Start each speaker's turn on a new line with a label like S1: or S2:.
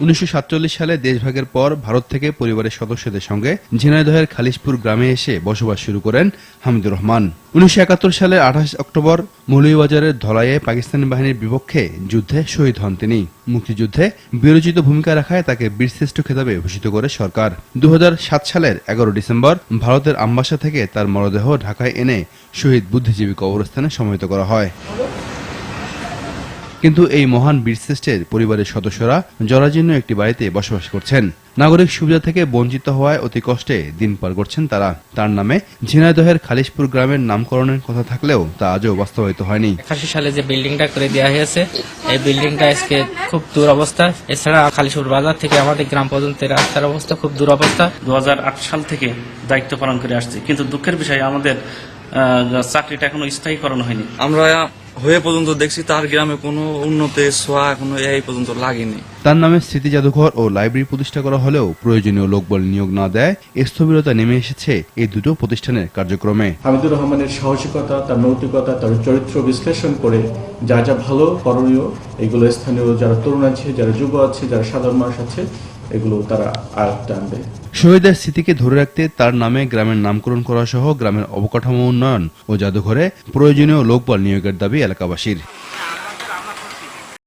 S1: উনিশশো সাতচল্লিশ সালে দেশভাগের পর ভারত থেকে পরিবারের সদস্যদের সঙ্গে ঝিনাইদহের খালিশপুর গ্রামে এসে বসবাস শুরু করেন হামিদুর রহমান। উনিশশো সালের আঠাশ অক্টোবর মৌলভীবাজারের ধলাইয়ে পাকিস্তানি বাহিনীর বিপক্ষে যুদ্ধে শহীদ হন তিনি। মুক্তিযুদ্ধে বিরোচিত ভূমিকা রাখায় তাকে বীরশ্রেষ্ঠ খেতাবে ভূষিত করে সরকার। দু হাজার সাত সালের এগারো ডিসেম্বর ভারতের আম্বাসা থেকে তার মরদেহ ঢাকায় এনে শহীদ বুদ্ধিজীবী কবরস্থানে সমাহিত করা হয়। কিন্তু এই মহান বীরশ্রেষ্ঠের পরিবারের সদস্যরা জরাজীর্ণ একটি বাড়িতে বসবাস করছেন। নাগরিক সুবিধা থেকে বঞ্চিত হওয়ায় অতি কষ্টে দিন পার করছেন তারা। তার নামে ঝিনাইদহের খালিশপুর গ্রামের নামকরণের কথা থাকলেও তা আজও বাস্তবায়িত হয়নি।
S2: একাশি সালে যে বিল্ডিংটা করে দেওয়া হয়েছে এই বিল্ডিংটা আজকে খুব দুরবস্থা এছাড়া খালিশপুর বাজার থেকে আমাদের গ্রাম পর্যন্ত রাস্তার অবস্থা খুব দূর দুরবস্থা
S3: দু হাজার আট সাল থেকে দায়িত্ব পালন করে আসছে। কিন্তু দুঃখের বিষয় আমাদের আহ, চাকরিটা এখনও স্থায়ীকরণ হয়নি।
S4: আমরা হয়ে পর্যন্ত দেখছি তার গ্রামে কোনো উন্নতি ছোঁয়া এখনও এই পর্যন্ত লাগেনি।
S1: তার নামে স্মৃতি জাদুঘর ও লাইব্রেরি প্রতিষ্ঠা করা হলেও প্রয়োজনীয় লোকবল নিয়োগ না দেয় স্থবিরতা নেমে এসেছে এই দুটো প্রতিষ্ঠানের কার্যক্রমে।
S5: হামিদুর রহমানের সাহসিকতা তার নৈতিকতা তার চরিত্র বিশ্লেষণ করে যা যা ভালো করণীয় এগুলো স্থানীয় যারা তরুণ আছে যারা যুব আছে যারা সাধারণ মানুষ আছে এগুলো তারা আয়ত্তে আনবে।
S1: শহীদের স্মৃতিকে ধরে রাখতে তার নামে গ্রামের নামকরণ করা সহ গ্রামের অবকাঠামো উন্নয়ন ও জাদুঘরে প্রয়োজনীয় লোকবল নিয়োগের দাবি এলাকাবাসীর।